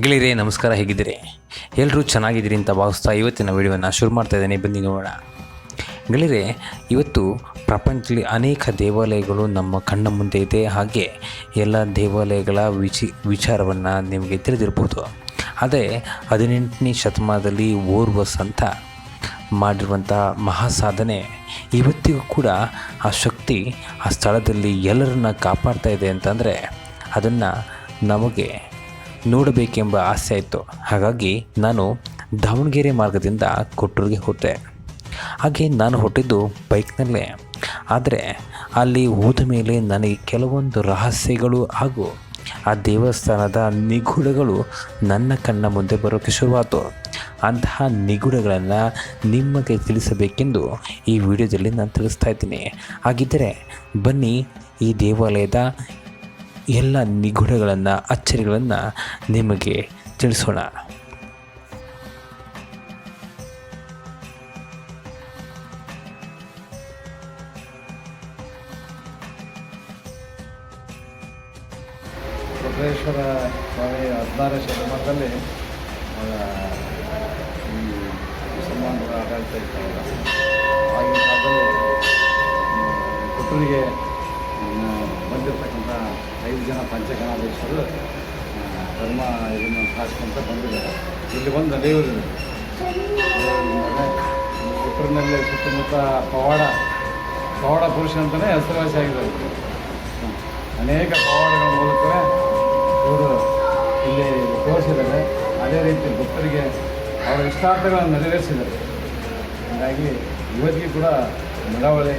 ಗೆಳೆಯರೇ, ನಮಸ್ಕಾರ, ಹೇಗಿದ್ದೀರಿ? ಎಲ್ಲರೂ ಚೆನ್ನಾಗಿದ್ದೀರಿ ಅಂತ ಭಾವಿಸ್ತಾ ಇವತ್ತಿನ ವಿಡಿಯೋವನ್ನು ಶುರು ಮಾಡ್ತಾ ಇದ್ದೇನೆ. ಬನ್ನಿ, ನೋಡೋಣ. ಗೆಳೆಯರೇ, ಇವತ್ತು ಪ್ರಪಂಚದಲ್ಲಿ ಅನೇಕ ದೇವಾಲಯಗಳು ನಮ್ಮ ಕಣ್ಣ ಮುಂದೆ ಇದೆ. ಹಾಗೆ ಎಲ್ಲ ದೇವಾಲಯಗಳ ವಿಚಿ, ವಿಚಾರವನ್ನು ನಿಮಗೆ ತಿಳಿದಿರ್ಬೋದು. ಆದರೆ ಹದಿನೆಂಟನೇ ಶತಮಾನದಲ್ಲಿ ಓರ್ವ ಸಂತ ಮಾಡಿರುವಂಥ ಮಹಾ ಸಾಧನೆ ಇವತ್ತಿಗೂ ಕೂಡ ಆ ಶಕ್ತಿ ಆ ಸ್ಥಳದಲ್ಲಿ ಎಲ್ಲರನ್ನ ಕಾಪಾಡ್ತಾ ಇದೆ ಅಂತಂದರೆ ಅದನ್ನು ನಮಗೆ ನೋಡಬೇಕೆಂಬ ಆಸೆ ಆಯಿತು ಹಾಗಾಗಿ ನಾನು ದಾವಣಗೆರೆ ಮಾರ್ಗದಿಂದ ಕೊಟ್ಟೂರಿಗೆ ಹೋದೆ. ಹಾಗೆ ನಾನು ಹೊಟ್ಟಿದ್ದು ಬೈಕ್ನಲ್ಲೇ. ಆದರೆ ಅಲ್ಲಿ ಹೋದ ಮೇಲೆ ನನಗೆ ಕೆಲವೊಂದು ರಹಸ್ಯಗಳು ಹಾಗೂ ಆ ದೇವಸ್ಥಾನದ ನಿಗೂಢಗಳು ನನ್ನ ಕಣ್ಣ ಮುಂದೆ ಬರೋಕ್ಕೆ ಶುರುವಾಯಿತು ಅಂತಹ ನಿಗೂಢಗಳನ್ನು ನಿಮಗೆ ತಿಳಿಸಬೇಕೆಂದು ಈ ವಿಡಿಯೋದಲ್ಲಿ ನಾನು ತಿಳಿಸ್ತಾ ಇದ್ದೀನಿ. ಹಾಗಿದ್ದರೆ ಬನ್ನಿ ಈ ದೇವಾಲಯದ ಎಲ್ಲ ನಿಗೂಢಗಳನ್ನು, ಅಚ್ಚರಿಗಳನ್ನು ನಿಮಗೆ ತಿಳಿಸೋಣ. ಕೊಟ್ರೇಶ್ವರ ಸ್ವಾಮಿ ಹದಿನಾರನೇ ಶತಮಾನದಲ್ಲಿ ಈ ಮುಸಲ್ಮಾನರ ಆಡಳಿತ ಇತ್ತು. ಆಗಿನ ಕಾಲದಲ್ಲಿ ಕೊಟ್ಟೂರಿಗೆ ಐದು ಜನ ಪಂಚಗಣಾಧೀಶರು ಆ, ಧರ್ಮ ಇದನ್ನು ಕಾಸ್ಕೊಂತ ಬಂದಿದ್ದಾರೆ. ಇಲ್ಲಿ ಬಂದು ದೇವರು. ಕೊಟ್ಟೂರಿನಲ್ಲಿ ಸುತ್ತಮುತ್ತ ಪವಾಡ ಪವಾಡ ಪುರುಷ ಅಂತಲೇ ಹೆಸರುವಾಸಿ ಆಗಿದೆ ಅನೇಕ ಪವಾಡಗಳ ಮೂಲಕ ಇವರು ಇಲ್ಲಿ ತೋರಿಸಿದ್ದಾರೆ. ಅದೇ ರೀತಿ ಭಕ್ತರಿಗೆ ಅವರ ಇಷ್ಟಾರ್ಥಗಳನ್ನು ನೆರವೇರಿಸಿದ್ದಾರೆ. ಹಾಗಾಗಿ ಇವತ್ತಿಗೆ ಕೂಡ ನಡಾವಳಿ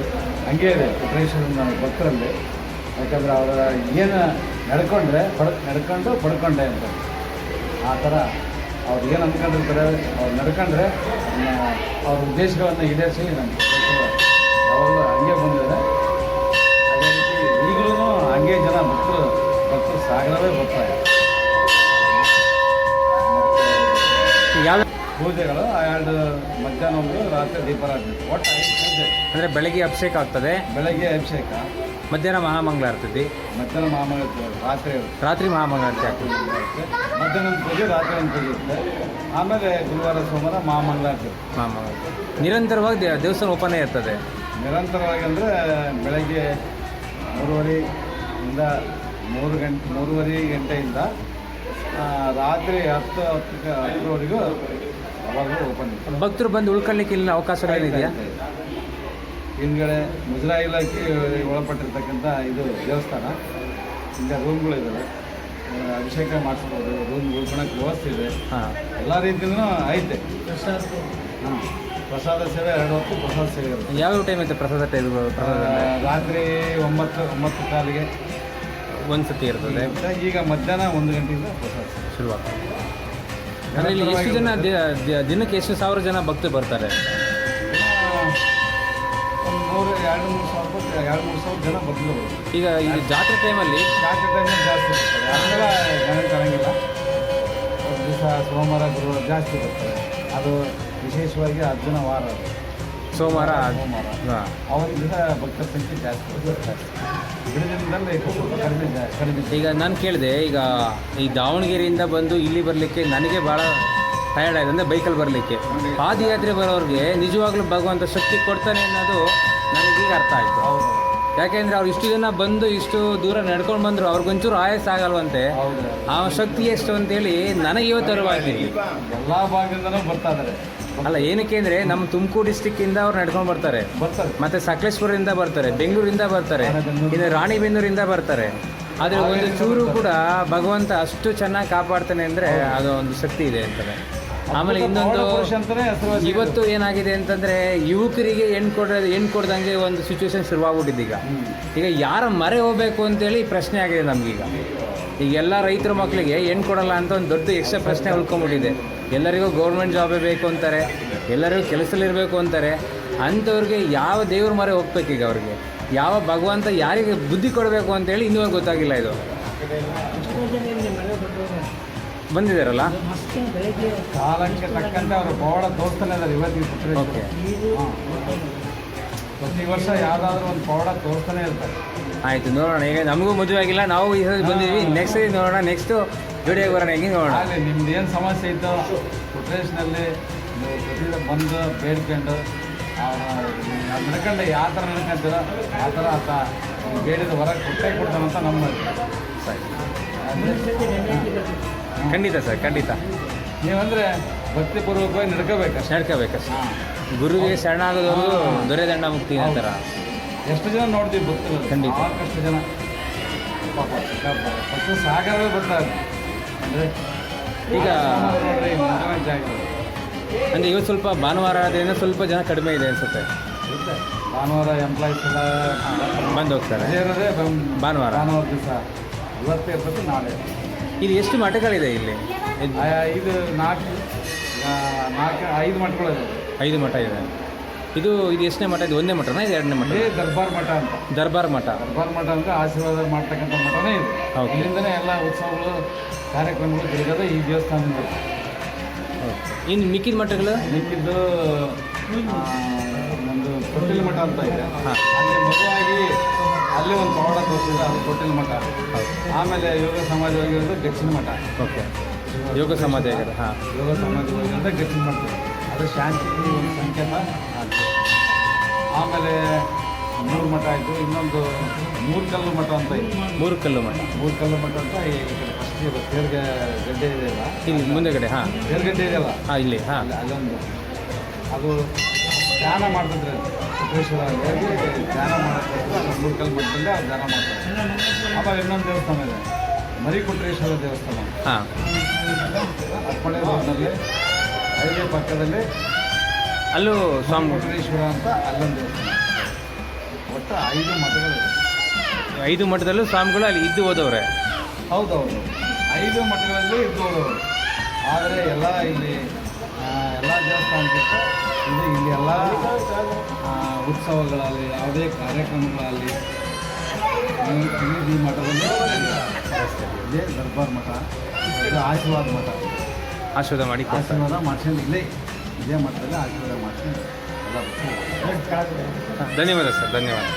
ಹಂಗೇ ಇದೆ. ಕುಟ್ರೇಶ್ವರನ ಭಕ್ತರಲ್ಲಿ ಯಾಕಂದರೆ ಅವರ ಏನು ನಡ್ಕೊಂಡ್ರೆ ಪಡ್ ನಡ್ಕೊಂಡು ಪಡ್ಕೊಂಡೆ ಅಂತ. ಆ ಥರ ಅವ್ರು ಏನು ಅಂದ್ಕೊಂಡಿರ್ತಾರೆ ಅವ್ರು ನಡ್ಕೊಂಡ್ರೆ ಅವ್ರ ಉದ್ದೇಶಗಳನ್ನು ಈಡೇರಿಸಿ ನಮ್ಮ ಯಾವಾಗಲೂ ಹಂಗೆ ಬಂದಿದ್ದಾರೆ. ಅದೇ ರೀತಿ ಈಗಲೂ ಹಂಗೆ ಜನ ಭಕ್ತರು ಭಕ್ತರು ಸಾಗರವೇ ಬರ್ತಾರೆ ಯಾವ ಪೂಜೆಗಳು ಆ ಎರಡು ಮಧ್ಯಾಹ್ನ ಒಂದು ರಾತ್ರಿ ದೀಪಾರಾಧನೆ. ಒಟ್ಟು ಪೂಜೆ. ಅಂದರೆ ಬೆಳಗ್ಗೆ ಅಭಿಷೇಕ ಆಗ್ತದೆ. ಬೆಳಗ್ಗೆ ಅಭಿಷೇಕ. ಮಧ್ಯಾಹ್ನ ಮಹಾಮಂಗಳಾರತಿ ಮಧ್ಯಾಹ್ನ ಮಹಾಮಂಗಳ ರಾತ್ರಿ ರಾತ್ರಿ ಮಹಾಮಂಗಳಾರತಿ ಆಗ್ತದೆ ಮಧ್ಯಾಹ್ನ ಪೂಜೆ ರಾತ್ರಿ ಪೂಜೆ ಇರುತ್ತೆ. ಆಮೇಲೆ ಗುರುವಾರ ಸೋಮವಾರ ಮಹಾಮಂಗಳಾರತಿ ಆಗ್ತದೆ ಮಹಾಮಂಗಳ ನಿರಂತರವಾಗಿ ದೇವಸ್ಥಾನ ಓಪನ್ ಇರ್ತದೆ. ನಿರಂತರವಾಗಿ ಅಂದರೆ ಬೆಳಗ್ಗೆ ಮೂರುವರೆಯಿಂದ ಮೂರು ಗಂಟೆ ಮೂರುವರೆ ಗಂಟೆಯಿಂದ ರಾತ್ರಿ ಹತ್ತು ಹತ್ತು ಹತ್ತರವರೆಗೂ ಅವಾಗಲೂ ಓಪನ್ ಇರ್ತದೆ. ಭಕ್ತರು ಬಂದು ಉಳ್ಕೊಳ್ಳಿಕ್ಕೆ ಇಲ್ಲಿ ಅವಕಾಶಗಳಿದೆಯಾ ಹಿಂದ್ಗಡೆ ಮುಜರಾಯಿ ಇಲಾಖೆ ಒಳಪಟ್ಟಿರ್ತಕ್ಕಂಥ ಇದು ದೇವಸ್ಥಾನ. ಈಗ ರೂಮ್ಗಳಿದ್ದಾವೆ ಅಭಿಷೇಕ ಮಾಡಿಸ್ಬೋದು ರೂಮ್ ಉಳ್ಕೊಳಕ್ಕೆ ವ್ಯವಸ್ಥೆ ಇದೆ. ಹಾಂ. ಎಲ್ಲ ರೀತಿಯೂ ಐತೆ. ಹಾಂ. ಪ್ರಸಾದ ಸೇವೆ ಎರಡು ಹೊತ್ತು ಪ್ರಸಾದ ಸೇವೆ ಇರುತ್ತೆ. ಯಾವ ಟೈಮ್ ಐತೆ ಪ್ರಸಾದ ಟೈಮ್ ರಾತ್ರಿ ಒಂಬತ್ತು ಒಂಬತ್ತು ಕಾಲಿಗೆ. ಒಂದು ಸತಿ ಇರ್ತದೆ. ಈಗ ಮಧ್ಯಾಹ್ನ ಒಂದು ಗಂಟೆಯಿಂದ ಪ್ರಸಾದ ಶುರುವಾಗ್ತದೆ. ಅಂದರೆ ಇಲ್ಲಿ ಎಷ್ಟು ಜನ ದಿನಕ್ಕೆ ಎಷ್ಟು ಸಾವಿರ ಜನ ಭಕ್ತರು ಬರ್ತಾರೆ? ಮೂರು ಎರಡು ಮೂರು ಸಾವಿರ ರೂಪಾಯಿ ಎರಡು ಮೂರು ಸಾವಿರ ಜನ ಬರ್ಬೋದು ಈಗ ಈ ಜಾತ್ರೆ ಟೈಮಲ್ಲಿ ಜಾತ್ರೆ ಟೈಮಲ್ಲಿ ಜಾಸ್ತಿ ಬರ್ತಾರೆ ಆಮೇಲೆ ಜನ ತರಂಗಿಲ್ಲ. ಒಂದು ದಿವಸ ಸೋಮವಾರ ಗುರುವಾರ ಜಾಸ್ತಿ ಬರ್ತಾರೆ ಅದು ವಿಶೇಷವಾಗಿ ಅರ್ಜುನ ವಾರ ಅದು. ಸೋಮವಾರ? ಸೋಮವಾರ. ಅವರಿಂದ ಅವತ್ತಿನ ದಿವಸ ಭಕ್ತರ ಸಂಖ್ಯೆ ಜಾಸ್ತಿ ಬರ್ತದೆ ಬಿಡುದಿನದಲ್ಲಿ ಕಡಿಮೆ ಜಾ- ಕಡಿಮೆ ಈಗ ನಾನು ಕೇಳಿದೆ ಈಗ ಈ ದಾವಣಗೆರೆಯಿಂದ ಬಂದು ಇಲ್ಲಿ ಬರಲಿಕ್ಕೆ ನನಗೆ ಭಾಳ ಟಯರ್ಡ್ ಆಗಿದೆ ಅಂದರೆ ಬೈಕಲ್ಲಿ ಬರಲಿಕ್ಕೆ. ಪಾದಯಾತ್ರೆ ಬರೋರಿಗೆ ನಿಜವಾಗ್ಲೂ ಭಗವಂತ ಶಕ್ತಿ ಕೊಡ್ತಾನೆ ಅನ್ನೋದು ನನಗೀಗ ಅರ್ಥ ಆಯಿತು. ಯಾಕೆಂದರೆ ಅವ್ರು ಇಷ್ಟು ಜನ ಬಂದು ಇಷ್ಟು ದೂರ ನಡ್ಕೊಂಡು ಬಂದರು ಅವ್ರಿಗೊಂಚೂರು ಆಯಸ್ ಆಗಲ್ವಂತೆ. ಆ ಶಕ್ತಿ ಎಷ್ಟು ಅಂತೇಳಿ ನನಗೆ ಇವತ್ತು ಅರಿವಾಗಿ ಎಲ್ಲ ಭಾಗದಿಂದನೂ ಬರ್ತಾ ಇದ್ದಾರೆ. ಅಲ್ಲ ಏನಕ್ಕೆ ಅಂದರೆ ನಮ್ಮ ತುಮಕೂರು ಡಿಸ್ಟಿಕ್ಕಿಂದ ಅವ್ರು ನಡ್ಕೊಂಡು ಬರ್ತಾರೆ. ಮತ್ತು ಮತ್ತೆ ಸಕಲೇಶ್ವರದಿಂದ ಬರ್ತಾರೆ ಬೆಂಗಳೂರಿಂದ ಬರ್ತಾರೆ ಇನ್ನು ರಾಣಿಬೆನ್ನೂರಿಂದ ಬರ್ತಾರೆ. ಆದರೆ ಒಂದು ಚೂರು ಕೂಡ ಭಗವಂತ ಅಷ್ಟು ಚೆನ್ನಾಗಿ ಕಾಪಾಡ್ತಾನೆ ಅಂದರೆ ಅದು ಒಂದು ಶಕ್ತಿ ಇದೆ ಅಂತಾರೆ ಆಮೇಲೆ ಇನ್ನೊಂದು ಇವತ್ತು ಏನಾಗಿದೆ ಅಂತಂದರೆ ಯುವಕರಿಗೆ ಹೆಣ್ಣು ಕೊಡೋದು ಹೆಣ್ಣು ಕೊಡ್ದಂಗೆ ಒಂದು ಸಿಚುವೇಶನ್ ಶುರುವಾಗ್ಬಿಟ್ಟಿದೆ ಈಗ. ಈಗ ಯಾರ ಮರೆ ಹೋಗ್ಬೇಕು ಅಂತೇಳಿ ಪ್ರಶ್ನೆ ಆಗಿದೆ ನಮಗೀಗ. ಈಗ ಎಲ್ಲ ರೈತರ ಮಕ್ಕಳಿಗೆ ಹೆಣ್ಣು ಕೊಡಲ್ಲ ಅಂತ ಒಂದು ದೊಡ್ಡ ಎಕ್ಸ್ಟ್ರಾ ಪ್ರಶ್ನೆ ಉಳ್ಕೊಂಬಿಟ್ಟಿದೆ. ಎಲ್ಲರಿಗೂ ಗೌರ್ಮೆಂಟ್ ಜಾಬೇ ಬೇಕು ಅಂತಾರೆ ಎಲ್ಲರಿಗೂ ಕೆಲಸದಲ್ಲಿರಬೇಕು ಅಂತಾರೆ ಅಂಥವ್ರಿಗೆ ಯಾವ ದೇವ್ರ ಮರೆ ಹೋಗ್ಬೇಕೀಗ ಅವ್ರಿಗೆ? ಯಾವ ಭಗವಂತ ಯಾರಿಗೆ ಬುದ್ಧಿ ಕೊಡಬೇಕು ಅಂತೇಳಿ ಇನ್ನೂ ಗೊತ್ತಾಗಿಲ್ಲ ಇದು. ಬಂದಿದ್ದಾರಲ್ಲ? ಕಾಲಕ್ಕೆ ತಕ್ಕಂತೆ ಅವರು ಬಹಳ ತೋರಿಸ್ತಾನೆ ಇವತ್ತಿನ ಪುತ್ರ. ಓಕೆ. ಪ್ರತಿ ವರ್ಷ ಯಾವುದಾದ್ರೂ ಒಂದು ಪೌಡ ತೋರಿಸ್ತಾನೆ ಇರ್ತಾರೆ. ಆಯಿತು ನೋಡೋಣ. ಈಗ ನಮಗೂ ಮದುವೆ ಆಗಿಲ್ಲ ನಾವು ಈ ಸಲ ಬಂದಿದ್ವಿ ನೆಕ್ಸ್ಟ್ ನೋಡೋಣ ನೆಕ್ಸ್ಟು ಜೋಡಿಯಾಗಿ ಬರೋಣ ಹೆಂಗೆ ನೋಡೋಣ. ಆಗಲಿ ನಿಮ್ದು ಏನು ಸಮಸ್ಯೆ ಇತ್ತು ಪುಟ್ರೇಶ್ನಲ್ಲಿ ನೀವು ಬಂದು ಬೇಡ್ಕೊಂಡು ನಡ್ಕೊಂಡು ಯಾವ ಥರ ನಡ್ಕೊಂತೀರ ಆ ಥರ ಆತ ಬೇಡಿದ ಹೊರಗೆ ಕೊಟ್ಟೆ ಕೊಡ್ತಾನಂತ ನಮ್ಮ ಖಂಡಿತ ಸರ್ ಖಂಡಿತ. ನೀವಂದರೆ ಭಕ್ತಿಪೂರ್ವಕವಾಗಿ ನಡ್ಕೋಬೇಕು ನಡ್ಕೋಬೇಕಷ್ಟೇ. ಸರ್ ಗುರುವಿಗೆ ಶರಣಾಗದವರು ದೊರೆದಂಡ ಮುಕ್ತಿ ಅಂತಾರ. ಎಷ್ಟು ಜನ ನೋಡ್ತೀವಿ ಭಕ್ತರು? ಖಂಡಿತ. ಸಾಕಷ್ಟು ಜನ. ಫಸ್ಟ್ ಸಾಗರವೇ ಬರ್ತಾರೆ ಅಂದರೆ ಈಗ ಅಂದರೆ ಇವತ್ತು ಸ್ವಲ್ಪ ಭಾನುವಾರ ಆದ್ರಿಂದ ಸ್ವಲ್ಪ ಜನ ಕಡಿಮೆ ಇದೆ ಅನ್ಸುತ್ತೆ. ಭಾನುವಾರ ಎಂಪ್ಲಾಯೀಸ್ ಎಲ್ಲ ಬಂದು ಹೋಗ್ತಾರೆ. ಭಾನುವಾರ. ಭಾನುವಾರ ದಿವಸ. ಇವತ್ತೇ ಇರ್ತದೆ ನಾಳೆ. ಇದು ಎಷ್ಟು ಮಠಗಳಿದೆ ಇಲ್ಲಿ? ಇದು ನಾಲ್ಕು ನಾಲ್ಕು ಐದು ಮಠಗಳಿದೆ. ಐದು ಮಠ ಇದೆ. ಇದು ಇದು ಎಷ್ಟನೇ ಮಠ? ಇದು ಒಂದೇ ಮಠನಾ? ಇದು ಎರಡನೇ ಮಠ ದರ್ಬಾರ್ ಮಠ ಅಂತ. ದರ್ಬಾರ್ ಮಠ. ದರ್ಬಾರ್ ಮಠ ಅಂದರೆ ಆಶೀರ್ವಾದ ಮಾಡ್ತಕ್ಕಂಥ ಮಠನೇ ಇದೆ. ಹೌದು. ಇಲ್ಲಿಂದನೇ ಎಲ್ಲ ಉತ್ಸವಗಳು ಕಾರ್ಯಕ್ರಮಗಳು ತಿರುಗೋದು ಈ ದೇವಸ್ಥಾನದಿಂದ. ಇನ್ನು ಮಿಕ್ಕಿದ ಮಠಗಳು? ಮಿಕ್ಕಿದ್ದು ಒಂದು ತೊಟ್ಟಿಲ ಮಠ ಅಂತ ಇದೆ. ಹಾಂ. ಅಲ್ಲಿ ಮಗುವಾಗಿ ಅಲ್ಲಿ ಒಂದು ಪವಾಡ ತೋರಿಸಿದ್ರೆ ಅದು ಕೊಟ್ಟಿನ ಮಠ. ಆಮೇಲೆ ಯೋಗ ಸಮಾಜ ಹೋಗಿರೋದು ದಕ್ಷಿಣ ಮಠ. ಓಕೆ. ಯೋಗ ಸಮಾಜ ಆಗಿದೆ ಹಾಂ. ಯೋಗ ಸಮಾಜ ಹೋಗಿರೋದು ದಕ್ಷಿಣ ಮಠ. ಅದು ಶಾಂತಿ ಒಂದು ಸಂಕೇತ. ಆಮೇಲೆ ಮೂರು ಮಠ ಆಯಿತು. ಇನ್ನೊಂದು ಮೂರು ಕಲ್ಲು ಮಠ ಅಂತ ಇದೆ ಮೂರು ಕಲ್ಲು ಮಠ. ಮೂರು ಕಲ್ಲು ಮಠ ಅಂತ ಈ ಫಸ್ಟ್ ತೇರ್ಗೆ ಗಡ್ಡೆ ಇದೆಯಲ್ಲ ಇಲ್ಲಿ ಮುಂದೆಗಡೆ ಹಾಂ. ತೇರ್ಗಡ್ಡೆ ಇದೆಯಲ್ಲ ಹಾಂ ಇಲ್ಲಿ ಹಾಂ. ಅಲ್ಲೊಂದು. ಅದು ಧ್ಯಾನ ಮಾಡ್ತಿದ್ರೆ ಸಿದ್ದೇಶ್ವರ ಧ್ಯಾನ ಮಾಡೋದು ಮೂರ್ಕಲ್ ಮಠದಲ್ಲಿ ಅವ್ರು ಧ್ಯಾನ ಮಾಡ್ತಾರೆ. ಆಮೇಲೆ ಇನ್ನೊಂದು ದೇವಸ್ಥಾನ ಇದೆ ಮರಿಕುಟ್ರೇಶ್ವರ ದೇವಸ್ಥಾನ. ಹಾಂ. ಅಪ್ಪಳೆ ರೋಡ್ನಲ್ಲಿ ಹೈವೇ ಪಕ್ಕದಲ್ಲಿ ಅಲ್ಲೂ ಸ್ವಾಮಿ ಮರಿಕುಟ್ರೇಶ್ವರ ಅಂತ ಅಲ್ಲೊಂದು ದೇವಸ್ಥಾನ. ಒಟ್ಟು ಐದು ಮಠಗಳು ಐದು ಮಠದಲ್ಲೂ ಸ್ವಾಮಿಗಳು ಅಲ್ಲಿ ಇದ್ದು ಹೋದವ್ರೆ. ಹೌದೌದು. ಐದು ಮಠಗಳಲ್ಲಿ ಹೋದವರು. ಆದರೆ ಎಲ್ಲ ಇಲ್ಲಿ ಎಲ್ಲ ದೇವಸ್ಥಾನಕ್ಕಿಂತ ಇದು ಇಲ್ಲಿ ಎಲ್ಲ ಉತ್ಸವಗಳಲ್ಲಿ ಯಾವುದೇ ಕಾರ್ಯಕ್ರಮಗಳಲ್ಲಿ ಈ- ಮಠದಲ್ಲಿ ಇದೇ ದರ್ಬಾರ್ ಮಠ ಇದು ಆಶೀರ್ವಾದ ಮಠ. ಆಶೀರ್ವಾದ ಮಾಡಿ. ಆಶೀರ್ವಾದ ಮಾಡ್ಸ್ಕೊಂಡು ಇಲ್ಲೇ ಇದೇ ಮಠದಲ್ಲಿ ಆಶೀರ್ವಾದ ಮಾಡ್ಸ್ಕೊಂಡು ಧನ್ಯವಾದ ಸರ್ ಧನ್ಯವಾದ.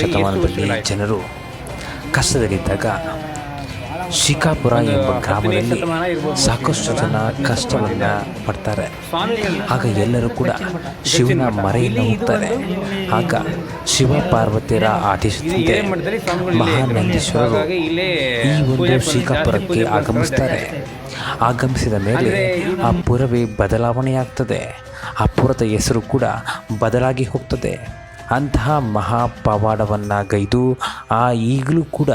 ಶತಮಾನದಲ್ಲಿ ಜನರು ಕಷ್ಟದಲ್ಲಿದ್ದಾಗ ಶಿಕಾಪುರ ಎಂಬ ಗ್ರಾಮದಲ್ಲಿ ಸಾಕಷ್ಟು ಜನ ಕಷ್ಟವನ್ನು ಪಡ್ತಾರೆ. ಆಗ ಎಲ್ಲರೂ ಕೂಡ ಶಿವನ ಮರೆಯನ್ನು ಹೋಗ್ತಾರೆ ಆಗ ಶಿವ ಪಾರ್ವತಿಯರ ಆದೇಶದಂತೆ ಮಹಾನಂದೀಶ್ವರರು ಈ ಒಂದು ಶಿಕಾಪುರಕ್ಕೆ ಆಗಮಿಸ್ತಾರೆ. ಆಗಮಿಸಿದ ಮೇಲೆ ಆ ಪುರವೇ ಬದಲಾವಣೆಯಾಗ್ತದೆ. ಆ ಪುರದ ಹೆಸರು ಕೂಡ ಬದಲಾಗಿ ಹೋಗ್ತದೆ. ಅಂತಹ ಮಹಾ ಗೈದು ಆ ಈಗಲೂ ಕೂಡ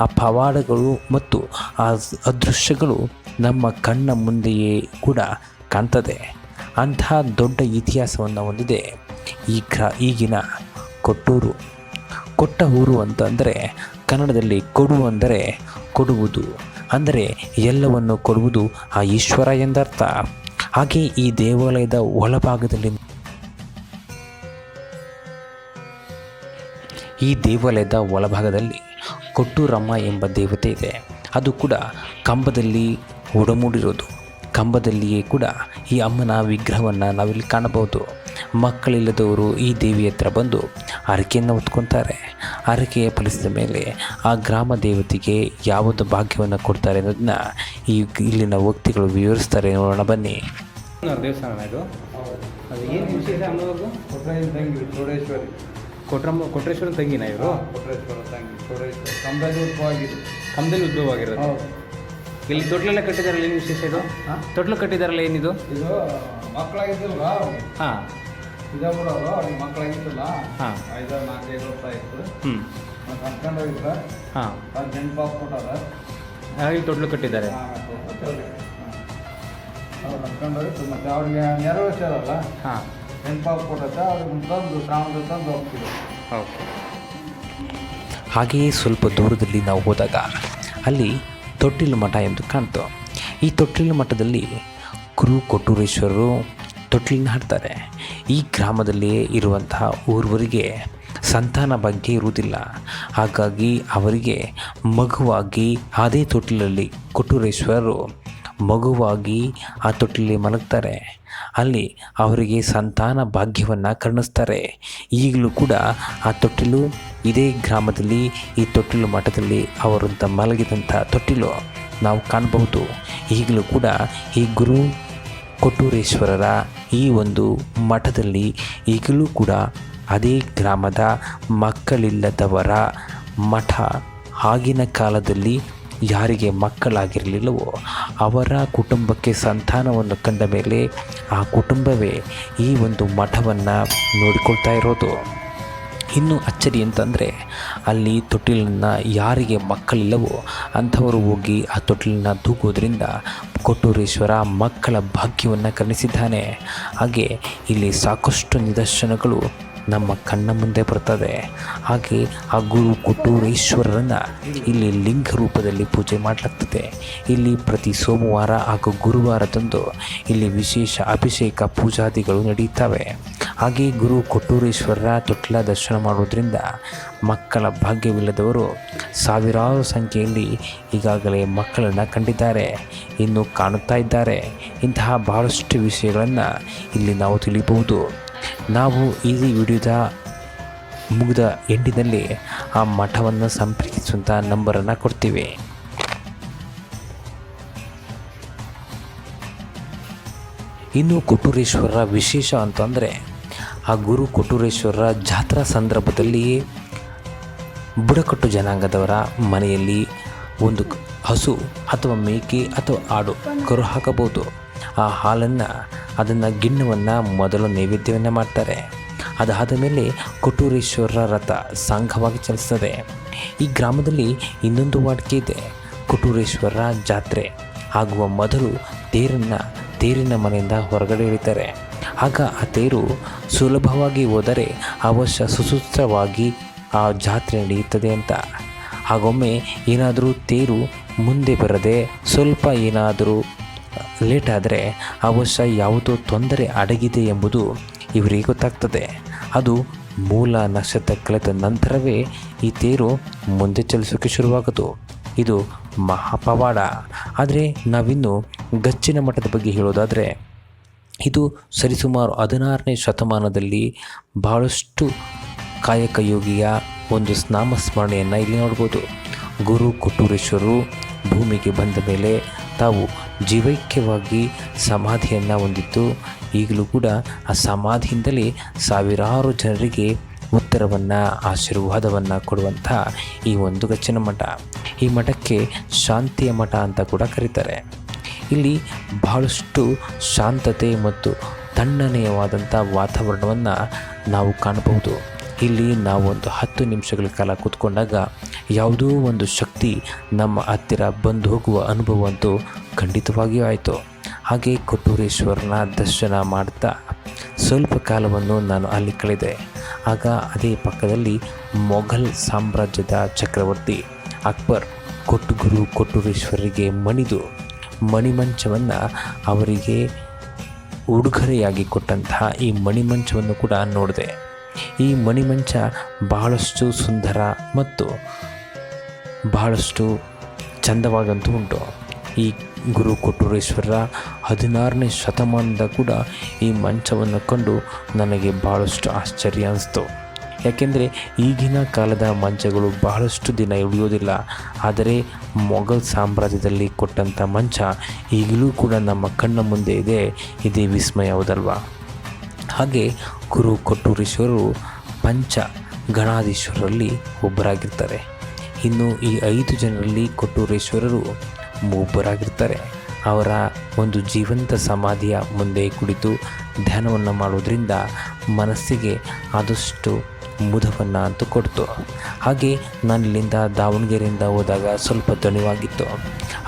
ಆ ಪವಾಡಗಳು ಮತ್ತು ಆ ಅದೃಶ್ಯಗಳು ನಮ್ಮ ಕಣ್ಣ ಮುಂದೆಯೇ ಕೂಡ ಕಾಣ್ತದೆ. ಅಂತಹ ದೊಡ್ಡ ಇತಿಹಾಸವನ್ನು ಹೊಂದಿದೆ ಈ ಗ್ರ, ಈಗಿನ ಕೊಟ್ಟೂರು. ಕೊಟ್ಟ ಊರು ಅಂತಂದರೆ ಕನ್ನಡದಲ್ಲಿ ಕೊಡು ಅಂದರೆ ಕೊಡುವುದು. ಅಂದರೆ ಎಲ್ಲವನ್ನು ಕೊಡುವುದು ಆ ಈಶ್ವರ ಎಂದರ್ಥ. ಹಾಗೆ ಈ ದೇವಾಲಯದ ಒಳಭಾಗದಲ್ಲಿ ಈ ದೇವಾಲಯದ ಒಳಭಾಗದಲ್ಲಿ ಕೊಟ್ಟೂರಮ್ಮ ಎಂಬ ದೇವತೆ ಇದೆ. ಅದು ಕೂಡ ಕಂಬದಲ್ಲಿ ಒಡಮೂಡಿರೋದು. ಕಂಬದಲ್ಲಿಯೇ ಕೂಡ ಈ ಅಮ್ಮನ ವಿಗ್ರಹವನ್ನು ನಾವಿಲ್ಲಿ ಕಾಣಬಹುದು. ಮಕ್ಕಳಿಲ್ಲದವರು ಈ ದೇವಿ ಹತ್ರ ಬಂದು ಹರಕೆಯನ್ನು ಹೊತ್ಕೊತಾರೆ. ಹರಕೆಯ ಫಲಿಸಿದ ಮೇಲೆ ಆ ಗ್ರಾಮ ದೇವತೆಗೆ ಯಾವುದು ಭಾಗ್ಯವನ್ನು ಕೊಡ್ತಾರೆ ಅನ್ನೋದನ್ನ ಈ ಇಲ್ಲಿನ ವ್ಯಕ್ತಿಗಳು ವಿವರಿಸ್ತಾರೆ ನೋಡೋಣ ಬನ್ನಿ. ದೇವಸ್ಥಾನ ಇದು? ಅದು ಏನು ವಿಶೇಷ ಅನ್ನೋದು? ಕೊಟ್ಟರೆ ತಂಗಿ ಚೌಡೇಶ್ವರಿ ಕೊಟ್ರಮ್ಮ ಕೊಟ್ರೇಶ್ವರ ತಂಗಿನ ಇವರು? ಕೊಟ್ರೇಶ್ವರ ತಂಗಿ ಕೊಟ್ರೇಶ್ವರ ಕಂಬದಲ್ಲಿ ಉದ್ಭವವಾಗಿದೆ ಕಮ್ಮದಲ್ಲಿ ಉದ್ಭವ ಆಗಿರೋದು ಹೌದು. ಇಲ್ಲಿ ತೊಟ್ಲೆಲ್ಲ ಕಟ್ಟಿದಾರಲ್ಲ ಏನು ವಿಶೇಷ ಇದು? ಹಾಂ? ತೊಟ್ಲು ಕಟ್ಟಿದಾರಲ್ಲ ಏನಿದು? ಇದು ಮಕ್ಕಳಾಗಿದ್ದಲ್ವ ಹಾಂ. ಇದೇ ಬಿಡೋದು ಅವ್ರಿಗೆ ಮಕ್ಕಳಾಗಿದ್ದಲ್ಲ ಹಾ. ಐದಾರು ನಾಲ್ಕೈದು ವರ್ಷ ಆಯಿತು. ಹ್ಞೂ ಮತ್ತು ಕರ್ಕೊಂಡು ಹೋಗಿದ್ರ. ಹಾಂ. ಅದು ನೆನಪು ಹಾಕ್ಬಿಟ್ಟಾರ ಹಾಗೆ ತೊಟ್ಲು ಕಟ್ಟಿದ್ದಾರೆ. ಅವ್ರು ಕರ್ಕೊಂಡು ಹೋಗಿ ಮತ್ತು ಅವ್ರಿಗೆ ನೆರವೇರ್ಸ್ಯಾರಲ್ಲ ಹಾಂ. ಅದನ್ನು ತಂದು ತಂದು ಹಾಗೆಯೇ ಸ್ವಲ್ಪ ದೂರದಲ್ಲಿ ನಾವು ಹೋದಾಗ ಅಲ್ಲಿ ತೊಟ್ಟಿಲು ಮಠ ಎಂದು ಕಾಣ್ತು. ಈ ತೊಟ್ಟಿಲು ಮಠದಲ್ಲಿ ಗುರು ಕೊಟ್ಟೂರೇಶ್ವರರು ತೊಟ್ಟಿಲಿನ ಹಾಡ್ತಾರೆ. ಈ ಗ್ರಾಮದಲ್ಲಿಯೇ ಇರುವಂತಹ ಊರ್ವರಿಗೆ ಸಂತಾನ ಬಗ್ಗೆ ಇರುವುದಿಲ್ಲ. ಹಾಗಾಗಿ ಅವರಿಗೆ ಮಗುವಾಗಿ ಅದೇ ತೊಟ್ಟಿಲಲ್ಲಿ ಕೊಟ್ಟೂರೇಶ್ವರರು ಮಗುವಾಗಿ ಆ ತೊಟ್ಟಿಲಲ್ಲಿ ಮಲಗ್ತಾರೆ. ಅಲ್ಲಿ ಅವರಿಗೆ ಸಂತಾನ ಭಾಗ್ಯವನ್ನು ಕರುಣಿಸ್ತಾರೆ. ಈಗಲೂ ಕೂಡ ಆ ತೊಟ್ಟಿಲು ಇದೇ ಗ್ರಾಮದಲ್ಲಿ, ಈ ತೊಟ್ಟಿಲು ಮಠದಲ್ಲಿ ಅವರಂತ ಮಲಗಿದಂಥ ತೊಟ್ಟಿಲು ನಾವು ಕಾಣಬಹುದು. ಈಗಲೂ ಕೂಡ ಈ ಗುರು ಕೊಟ್ಟೂರೇಶ್ವರರ ಈ ಒಂದು ಮಠದಲ್ಲಿ ಈಗಲೂ ಕೂಡ ಅದೇ ಗ್ರಾಮದ ಮಕ್ಕಳಿಲ್ಲದವರ ಮಠ ಆಗಿನ ಕಾಲದಲ್ಲಿ ಯಾರಿಗೆ ಮಕ್ಕಳಾಗಿರಲಿಲ್ಲವೋ ಅವರ ಕುಟುಂಬಕ್ಕೆ ಸಂತಾನವನ್ನು ಕಂಡ ಮೇಲೆ ಆ ಕುಟುಂಬವೇ ಈ ಒಂದು ಮಠವನ್ನು ನೋಡಿಕೊಳ್ತಾ ಇರೋದು. ಇನ್ನು ಅಚ್ಚರಿ ಅಂತಂದರೆ ಅಲ್ಲಿ ತೊಟ್ಟಿಲನ್ನು ಯಾರಿಗೆ ಮಕ್ಕಳಿಲ್ಲವೋ ಅಂಥವರು ಹೋಗಿ ಆ ತೊಟ್ಟಿಲನ್ನು ತೂಗೋದ್ರಿಂದ ಕೊಟ್ಟೂರೇಶ್ವರ ಮಕ್ಕಳ ಭಾಗ್ಯವನ್ನು ಕರ್ಣಿಸಿದ್ದಾನೆ. ಹಾಗೆ ಇಲ್ಲಿ ಸಾಕಷ್ಟು ನಿದರ್ಶನಗಳು ನಮ್ಮ ಕಣ್ಣ ಮುಂದೆ ಬರ್ತದೆ ಹಾಗೆ ಆ ಗುರು ಕೊಟ್ಟೂರೇಶ್ವರರನ್ನು ಇಲ್ಲಿ ಲಿಂಗ ರೂಪದಲ್ಲಿ ಪೂಜೆ ಮಾಡಲಾಗ್ತದೆ. ಇಲ್ಲಿ ಪ್ರತಿ ಸೋಮವಾರ ಹಾಗೂ ಗುರುವಾರದಂದು ಇಲ್ಲಿ ವಿಶೇಷ ಅಭಿಷೇಕ ಪೂಜಾದಿಗಳು ನಡೆಯುತ್ತವೆ ಹಾಗೆ ಗುರು ಕೊಟ್ಟೂರೇಶ್ವರರ ತೊಟ್ಲ ದರ್ಶನ ಮಾಡೋದ್ರಿಂದ ಮಕ್ಕಳ ಭಾಗ್ಯವಿಲ್ಲದವರು ಸಾವಿರಾರು ಸಂಖ್ಯೆಯಲ್ಲಿ ಈಗಾಗಲೇ ಮಕ್ಕಳನ್ನು ಕಂಡಿದ್ದಾರೆ. ಇನ್ನು ಕಾಣುತ್ತಾ ಇದ್ದಾರೆ. ಇಂತಹ ಬಹಳಷ್ಟು ವಿಷಯಗಳನ್ನು ಇಲ್ಲಿ ನಾವು ತಿಳಿಯಬಹುದು. ನಾವು ಈ ವಿಡಿಯೋದ ಮುಗಿದ ಎಂಡಿನಲ್ಲಿ ಆ ಮಠವನ್ನು ಸಂಪರ್ಕಿಸುವಂಥ ನಂಬರನ್ನು ಕೊಡ್ತೀವಿ. ಇನ್ನು ಕೊಟ್ಟೂರೇಶ್ವರರ ವಿಶೇಷ ಅಂತಂದರೆ ಆ ಗುರು ಕೊಟ್ಟೂರೇಶ್ವರರ ಜಾತ್ರಾ ಸಂದರ್ಭದಲ್ಲಿ ಬುಡಕಟ್ಟು ಜನಾಂಗದವರ ಮನೆಯಲ್ಲಿ ಒಂದು ಹಸು ಅಥವಾ ಮೇಕೆ ಅಥವಾ ಆಡು ಕರು ಹಾಕಬಹುದು. ಆ ಹಾಲನ್ನು, ಅದನ್ನು ಗಿಣ್ಣವನ್ನು ಮೊದಲು ನೈವೇದ್ಯವನ್ನು ಮಾಡ್ತಾರೆ. ಅದಾದ ಮೇಲೆ ಕುಟೂರೇಶ್ವರರ ರಥ ಸಂಘವಾಗಿ ಚಲಿಸ್ತದೆ. ಈ ಗ್ರಾಮದಲ್ಲಿ ಇನ್ನೊಂದು ವಾಡಿಕೆ ಇದೆ ಕೊಟ್ಟೂರೇಶ್ವರರ ಜಾತ್ರೆ. ಆಗುವ ಮೊದಲು ತೇರನ್ನು, ತೇರಿನ ಮನೆಯಿಂದ ಹೊರಗಡೆ ಇಳಿತಾರೆ. ಆಗ ಆ ತೇರು ಸುಲಭವಾಗಿ ಹೋದರೆ ಅವಶ್ಯ ಸುಸೂತ್ರವಾಗಿ ಆ ಜಾತ್ರೆ ನಡೆಯುತ್ತದೆ ಅಂತ. ಹಾಗೊಮ್ಮೆ ಏನಾದರೂ ತೇರು ಮುಂದೆ ಬರದೆ ಸ್ವಲ್ಪ ಏನಾದರೂ ಲೇಟ್ ಆದರೆ ವರ್ಷ ಯಾವುದೋ ತೊಂದರೆ ಅಡಗಿದೆ ಎಂಬುದು ಇವರಿಗೆ ಗೊತ್ತಾಗ್ತದೆ. ಅದು ಮೂಲ ನಕ್ಷತ್ರ ಕಳೆದ ನಂತರವೇ ಈ ತೇರು ಮುಂದೆ ಚಲಿಸೋಕೆ ಶುರುವಾಗದು. ಇದು ಮಹಾಪವಾಡ. ಆದರೆ ನಾವಿನ್ನು ಗಚ್ಚಿನ ಮಠದ ಬಗ್ಗೆ ಹೇಳೋದಾದರೆ, ಇದು ಸರಿಸುಮಾರು ಹದಿನಾರನೇ ಶತಮಾನದಲ್ಲಿ ಬಹಳಷ್ಟು ಕಾಯಕ ಯೋಗಿಯ ಒಂದು ಸ್ನಾಮಸ್ಮರಣೆಯನ್ನು ಇಲ್ಲಿ ನೋಡ್ಬೋದು. ಗುರು ಕೊಟ್ಟೂರೇಶ್ವರರು ಭೂಮಿಗೆ ಬಂದ ಮೇಲೆ ತಾವು ಜೀವೈಕ್ಯವಾಗಿ ಸಮಾಧಿಯನ್ನು ಹೊಂದಿದ್ದು, ಈಗಲೂ ಕೂಡ ಆ ಸಮಾಧಿಯಿಂದಲೇ ಸಾವಿರಾರು ಜನರಿಗೆ ಉತ್ತರವನ್ನು, ಆಶೀರ್ವಾದವನ್ನು ಕೊಡುವಂಥ ಈ ಒಂದು ಗಚ್ಚಿನ ಮಠ. ಈ ಮಠಕ್ಕೆ ಶಾಂತಿಯ ಮಠ ಅಂತ ಕೂಡ ಕರೀತಾರೆ. ಇಲ್ಲಿ ಬಹಳಷ್ಟು ಶಾಂತತೆ ಮತ್ತು ತಣ್ಣನೆಯವಾದಂಥ ವಾತಾವರಣವನ್ನು ನಾವು ಕಾಣಬಹುದು. ಇಲ್ಲಿ ನಾವು ಒಂದು ಹತ್ತು ನಿಮಿಷಗಳ ಕಾಲ ಕೂತ್ಕೊಂಡಾಗ ಯಾವುದೋ ಒಂದು ಶಕ್ತಿ ನಮ್ಮ ಹತ್ತಿರ ಬಂದು ಹೋಗುವ ಅನುಭವ ಅಂತೂ ಖಂಡಿತವಾಗಿಯೂ ಆಯಿತು. ಹಾಗೆ ಕೊಟ್ಟೂರೇಶ್ವರನ ದರ್ಶನ ಮಾಡ್ತಾ ಸ್ವಲ್ಪ ಕಾಲವನ್ನು ನಾನು ಅಲ್ಲಿ ಕಳೆದೆ. ಆಗ ಅದೇ ಪಕ್ಕದಲ್ಲಿ ಮೊಘಲ್ ಸಾಮ್ರಾಜ್ಯದ ಚಕ್ರವರ್ತಿ ಅಕ್ಬರ್ ಕೊಟ್ಟುಗುರು ಕೊಟ್ಟೂರೇಶ್ವರಿಗೆ ಮಣಿದು ಮಣಿಮಂಚವನ್ನು ಅವರಿಗೆ ಉಡುಗೊರೆಯಾಗಿ ಕೊಟ್ಟಂತಹ ಈ ಮಣಿಮಂಚವನ್ನು ಕೂಡ ನೋಡಿದೆ. ಈ ಮಣಿಮಂಚ ಬಹಳಷ್ಟು ಸುಂದರ ಮತ್ತು ಬಹಳಷ್ಟು ಚಂದವಾದಂತೂ ಉಂಟು. ಈ ಗುರು ಕೊಟ್ಟೂರೇಶ್ವರರ ಹದಿನಾರನೇ ಶತಮಾನದ ಕೂಡ ಈ ಮಂಚವನ್ನು ಕಂಡು ನನಗೆ ಬಹಳಷ್ಟು ಆಶ್ಚರ್ಯ ಅನಿಸ್ತು. ಯಾಕೆಂದರೆ ಈಗಿನ ಕಾಲದ ಮಂಚಗಳು ಬಹಳಷ್ಟು ದಿನ ಉಳಿಯೋದಿಲ್ಲ. ಆದರೆ ಮೊಘಲ್ ಸಾಮ್ರಾಜ್ಯದಲ್ಲಿ ಕೊಟ್ಟಂಥ ಮಂಚ ಈಗಲೂ ಕೂಡ ನಮ್ಮ ಕಣ್ಣ ಮುಂದೆ ಇದೆ. ಇದೇ ವಿಸ್ಮಯ ಹೌದಲ್ವಾ? ಹಾಗೆ ಗುರು ಕೊಟ್ಟೂರೀಶ್ವರರು ಪಂಚ ಗಣಾಧೀಶ್ವರರಲ್ಲಿ ಒಬ್ಬರಾಗಿರ್ತಾರೆ. ಇನ್ನು ಈ ಐದು ಜನರಲ್ಲಿ ಕೊಟ್ಟೂರೇಶ್ವರರು ಒಬ್ಬರಾಗಿರ್ತಾರೆ ಅವರ ಒಂದು ಜೀವಂತ ಸಮಾಧಿಯ ಮುಂದೆ ಕುಳಿತು ಧ್ಯಾನವನ್ನು ಮಾಡೋದರಿಂದ ಮನಸ್ಸಿಗೆ ಆದಷ್ಟು ಮುದವನ್ನು ಅಂತ ಕೊಡ್ತು. ಹಾಗೆ ನಾನು ಇಲ್ಲಿಂದ ದಾವಣಗೆರೆಯಿಂದ ಹೋದಾಗ ಸ್ವಲ್ಪ ದಣಿವಾಗಿತ್ತು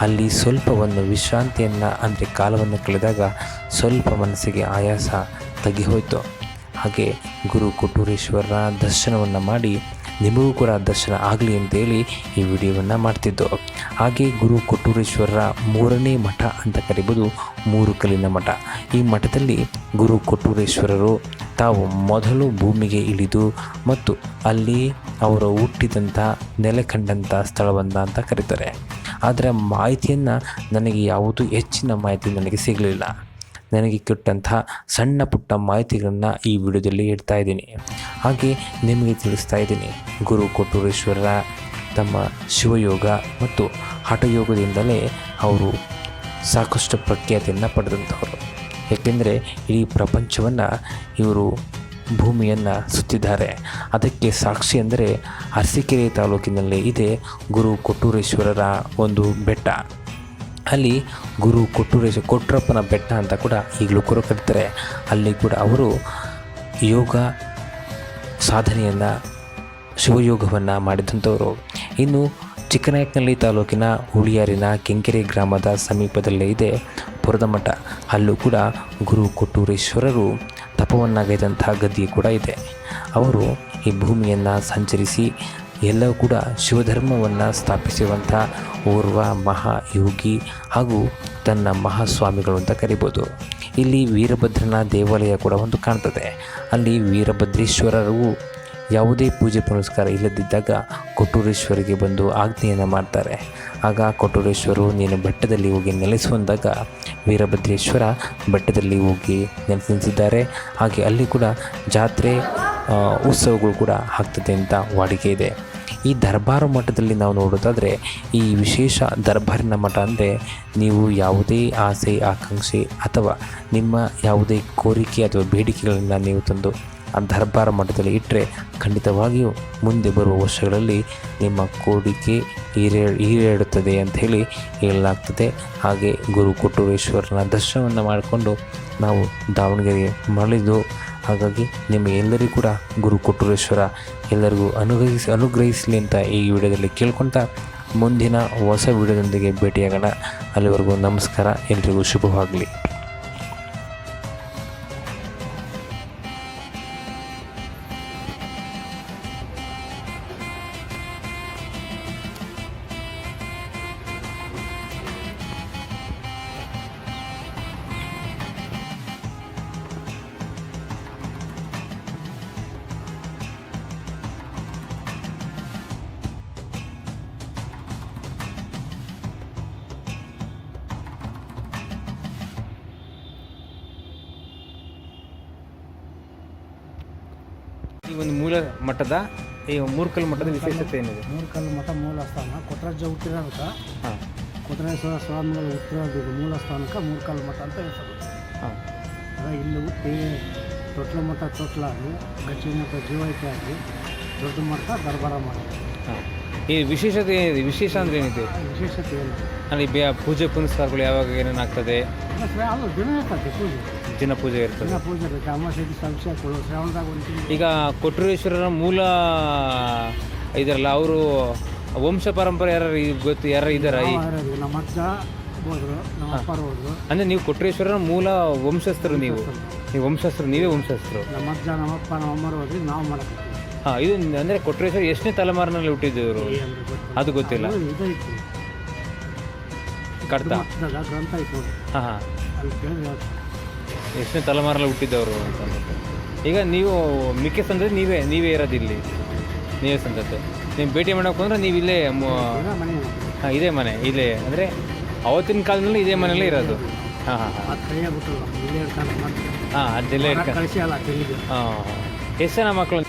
ಅಲ್ಲಿ ಸ್ವಲ್ಪ ಒಂದು ವಿಶ್ರಾಂತಿಯನ್ನು, ಅಂದರೆ ಕಾಲವನ್ನು ಕಳೆದಾಗ ಸ್ವಲ್ಪ ಮನಸ್ಸಿಗೆ ಆಯಾಸ ತಗ್ಗಿಹೋಯಿತು ಹಾಗೆ ಗುರು ಕೊಟ್ಟೂರೇಶ್ವರರ ದರ್ಶನವನ್ನು ಮಾಡಿ ನಿಮಗೂ ಕೂಡ ದರ್ಶನ ಆಗಲಿ ಅಂತೇಳಿ ಈ ವಿಡಿಯೋವನ್ನು ಮಾಡ್ತಿದ್ದು. ಹಾಗೆ ಗುರು ಕೊಟ್ಟೂರೇಶ್ವರರ ಮೂರನೇ ಮಠ ಅಂತ ಕರಿಬೋದು ಮೂರು ಕಲ್ಲಿನ ಮಠ. ಈ ಮಠದಲ್ಲಿ ಗುರು ಕೊಟ್ಟೂರೇಶ್ವರರು ತಾವು ಮೊದಲು ಭೂಮಿಗೆ ಇಳಿದು ಮತ್ತು ಅಲ್ಲಿ ಅವರು ಹುಟ್ಟಿದಂಥ ನೆಲೆ ಕಂಡಂಥ ಸ್ಥಳವನ್ನು ಅಂತ ಕರೀತಾರೆ. ಆದರೆ ಮಾಹಿತಿಯನ್ನು ನನಗೆ ಯಾವುದು ಹೆಚ್ಚಿನ ಮಾಹಿತಿ ನನಗೆ ಸಿಗಲಿಲ್ಲ. ನನಗೆ ಕೊಟ್ಟಂತಹ ಸಣ್ಣ ಪುಟ್ಟ ಮಾಹಿತಿಗಳನ್ನು ಈ ವಿಡಿಯೋದಲ್ಲಿ ಇಡ್ತಾ ಇದ್ದೀನಿ. ಹಾಗೆ ನಿಮಗೆ ತಿಳಿಸ್ತಾ ಇದ್ದೀನಿ, ಗುರು ಕೊಟ್ಟೂರೇಶ್ವರರ ತಮ್ಮ ಶಿವಯೋಗ ಮತ್ತು ಹಠಯೋಗದಿಂದಲೇ ಅವರು ಸಾಕಷ್ಟು ಪ್ರಖ್ಯಾತಿಯನ್ನು ಪಡೆದಂಥವರು. ಏಕೆಂದರೆ ಇಡೀ ಪ್ರಪಂಚವನ್ನು ಇವರು ಭೂಮಿಯನ್ನು ಸುತ್ತಿದ್ದಾರೆ. ಅದಕ್ಕೆ ಸಾಕ್ಷಿ ಅಂದರೆ ಅರಸೀಕೆರೆ ತಾಲೂಕಿನಲ್ಲಿ ಇದೆ ಗುರು ಕೊಟ್ಟೂರೇಶ್ವರರ ಒಂದು ಬೆಟ್ಟ. ಅಲ್ಲಿ ಗುರು ಕೊಟ್ಟೂರೇಶ್ವರ ಕೊಟ್ರಪ್ಪನ ಬೆಟ್ಟ ಅಂತ ಕೂಡ ಈಗಲೂ ಕೂಡ ಕರೀತಾರೆ ಅಲ್ಲಿ ಕೂಡ ಅವರು ಯೋಗ ಸಾಧನೆಯನ್ನು, ಶಿವಯೋಗವನ್ನು ಮಾಡಿದಂಥವರು. ಇನ್ನು ಚಿಕ್ಕನಾಯಕನಹಳ್ಳಿ ತಾಲೂಕಿನ ಹುಳಿಯಾರಿನ ಕೆಂಕೆರೆ ಗ್ರಾಮದ ಸಮೀಪದಲ್ಲೇ ಇದೆ ಪುರದಮಠ ಅಲ್ಲೂ ಕೂಡ ಗುರು ಕೊಟ್ಟೂರೇಶ್ವರರು ತಪವನ್ನಾಗೈದಂಥ ಗದ್ದೆ ಕೂಡ ಇದೆ. ಅವರು ಈ ಭೂಮಿಯನ್ನು ಸಂಚರಿಸಿ ಎಲ್ಲವೂ ಕೂಡ ಶಿವಧರ್ಮವನ್ನು ಸ್ಥಾಪಿಸುವಂಥ ಓರ್ವ ಮಹಾಯೋಗಿ ಹಾಗೂ ತನ್ನ ಮಹಾಸ್ವಾಮಿಗಳು ಅಂತ ಕರಿಬೋದು. ಇಲ್ಲಿ ವೀರಭದ್ರನ ದೇವಾಲಯ ಕೂಡ ಒಂದು ಕಾಣ್ತದೆ. ಅಲ್ಲಿ ವೀರಭದ್ರೇಶ್ವರರು ಯಾವುದೇ ಪೂಜೆ ಪುನಸ್ಕಾರ ಇಲ್ಲದಿದ್ದಾಗ ಕೊಟ್ಟೂರೇಶ್ವರಿಗೆ ಬಂದು ಆಜ್ಞೆಯನ್ನು ಮಾಡ್ತಾರೆ. ಆಗ ಕೊಟ್ಟೂರೇಶ್ವರು, ನೀನು ಬೆಟ್ಟದಲ್ಲಿ ಹೋಗಿ ನೆಲೆಸುವಂದಾಗ ವೀರಭದ್ರೇಶ್ವರ ಬೆಟ್ಟದಲ್ಲಿ ಹೋಗಿ ನೆಲೆಸಿದ್ದಾರೆ. ಹಾಗೆ ಅಲ್ಲಿ ಕೂಡ ಜಾತ್ರೆ ಉತ್ಸವಗಳು ಕೂಡ ಆಗ್ತದೆ ಅಂತ ವಾಡಿಕೆ ಇದೆ. ಈ ದರ್ಬಾರು ಮಠದಲ್ಲಿ ನಾವು ನೋಡೋದಾದರೆ ಈ ವಿಶೇಷ ದರ್ಬಾರಿನ ಮಠ ಅಂದರೆ ನೀವು ಯಾವುದೇ ಆಸೆ, ಆಕಾಂಕ್ಷೆ ಅಥವಾ ನಿಮ್ಮ ಯಾವುದೇ ಕೋರಿಕೆ ಅಥವಾ ಬೇಡಿಕೆಗಳನ್ನು ನೀವು ತಂದು ಆ ದರ್ಬಾರ ಮಠದಲ್ಲಿ ಇಟ್ಟರೆ ಖಂಡಿತವಾಗಿಯೂ ಮುಂದೆ ಬರುವ ವರ್ಷಗಳಲ್ಲಿ ನಿಮ್ಮ ಕೋರಿಕೆ ಈರೇ ಈರೇಡುತ್ತದೆ ಅಂತ ಹೇಳಿ ಹೇಳಲಾಗ್ತದೆ. ಹಾಗೆ ಗುರು ಕೊಟ್ಟೂರೇಶ್ವರನ ದರ್ಶನವನ್ನು ಮಾಡಿಕೊಂಡು ನಾವು ದಾವಣಗೆರೆ ಮರಳಿದ್ದು ಹಾಗಾಗಿ ನಿಮ್ಮ ಎಲ್ಲರಿಗೂ ಕೂಡ ಗುರು ಕೊಟ್ಟೂರೇಶ್ವರ ಎಲ್ಲರಿಗೂ ಅನುಗ್ರಹಿಸಿ ಅನುಗ್ರಹಿಸಲಿ ಅಂತ ಈ ವಿಡಿಯೋದಲ್ಲಿ ಕೇಳ್ಕೊತಾ ಮುಂದಿನ ಹೊಸ ವಿಡಿಯೋದೊಂದಿಗೆ ಭೇಟಿಯಾಗೋಣ. ಅಲ್ಲಿವರೆಗೂ ನಮಸ್ಕಾರ. ಎಲ್ರಿಗೂ ಶುಭವಾಗಲಿ. ಒಂದು ಮೂಲ ಮಠದ ಈ ಮೂರ್ಕಲ್ ಮಠದ ವಿಶೇಷತೆ ಏನಿದೆ? ಮೂರ್ಕಲ್ ಮಠ ಮೂಲ ಸ್ಥಾನ. ಕೊಟ್ರಾಜ ಹುಟ್ಟಿರೋದಕ್ಕೆ. ಹಾಂ. ಕೊಟ್ರೇಶ್ವರ ಸ್ವಾಮಿಗಳು ಹುಟ್ಟಿರೋದು ಮೂಲ ಸ್ಥಾನಕ್ಕೆ ಮೂರ್ಕಲ್ಲು ಮಠ ಅಂತ ಹೆಸರು. ಹಾಂ. ಅದ ಇಲ್ಲಿ ಹುಟ್ಟಿ ತೊಟ್ಲ ಮಠ ತೊಟ್ಲಾಗಿ ಗಚ್ಚಿ ಮಠ ಜೀವೈಕೆ ಆಗಿ ದೊಡ್ಡ ಮಠ ದರ್ಬಾರ ಮಾಡಿ ಹಾಂ. ಈ ವಿಶೇಷತೆ ಏನಿದೆ? ವಿಶೇಷ ಅಂದ್ರೆ ಏನಿದೆ? ವಿಶೇಷತೆ ಏನು? ಅಲ್ಲಿ ಬೇ ಪೂಜೆ ಪುನಸ್ಕಾರಗಳು ಯಾವಾಗ ಏನೇನು ಆಗ್ತದೆ? ದಿನ ಇರ್ತದೆ ಪೂಜೆ. ದಿನ ಪೂಜೆ ಇರ್ತದೆ. ದಿನ ಪೂಜೆ ಇರುತ್ತೆ ಅಮಾವಾಸ್ಯೆ ದಿವಸ ಅಭಿಷೇಕಗಳು ಶ್ರಾವಣದಾಗ ಒಂದು ತಿಂಗಳು ಈಗ ಕೊಟ್ರೇಶ್ವರರ ಮೂಲ ಇದರಲ್ಲ ಅವರು ವಂಶ ಪರಂಪರೆ ಯಾರು ಗೊತ್ತು ಯಾರು ಇದ್ದಾರ ಈ? ನಾವು ಇರೋದು ನಮ್ಮ ಅಜ್ಜ ಹೋದ್ರು ನಮ್ಮ ಅಪ್ಪರು ಹೋದ್ರು. ಅಂದರೆ ನೀವು ಕೊಟ್ಟರೇಶ್ವರರ ಮೂಲ ವಂಶಸ್ಥರು ನೀವು. ನೀವು ವಂಶಸ್ಥರು ನೀವೇ ವಂಶಸ್ಥರು. ನಮ್ಮ ಅಜ್ಜ ನಮ್ಮ ಅಪ್ಪ ನಮ್ಮ ಅಮ್ಮರು ಹೋದ್ರಿ ನಾವು ಮಾಡಕ್ಕೆ ಹಾಂ ಇದು ಅಂದರೆ ಕೊಟ್ರೇಶ್ವರ ಎಷ್ಟನೇ ತಲೆಮಾರಿನಲ್ಲಿ ಹುಟ್ಟಿದ್ದವರು ಅಂದ್ರೆ ಅದು ಗೊತ್ತಿಲ್ಲ. ಇದು ಐತಿ ಕಡ್ತ ಗ್ರಂಥ ಐತಿ ಹಾಂ ಹಾಂ. ಎಷ್ಟನೇ ತಲೆಮಾರಲ್ಲಿ ಹುಟ್ಟಿದ್ದವರು ಅಂತ. ಈಗ ನೀವು ಮಿಕ್ಕೆ ಸಂದ್ರೆ ನೀವೇ ನೀವೇ ಇರೋದು ಇಲ್ಲಿ. ನೀವೇ ಸಂತತೆ ನೀವು ಭೇಟಿ ಮಾಡೋಕೆ ಅಂದರೆ ನೀವು ಇಲ್ಲೇ ಹಾಂ ಇದೇ ಮನೆ ಇಲ್ಲೇ. ಅಂದರೆ ಅವತ್ತಿನ ಕಾಲದಲ್ಲಿ ಇದೇ ಮನೇಲಿ ಇರೋದು. ಹಾಂ ಹಾಂ ಹಾಂ. ಅದೆಲ್ಲ ಹಾಂ ಎಷ್ಟು ಜನ ಮಕ್ಕಳು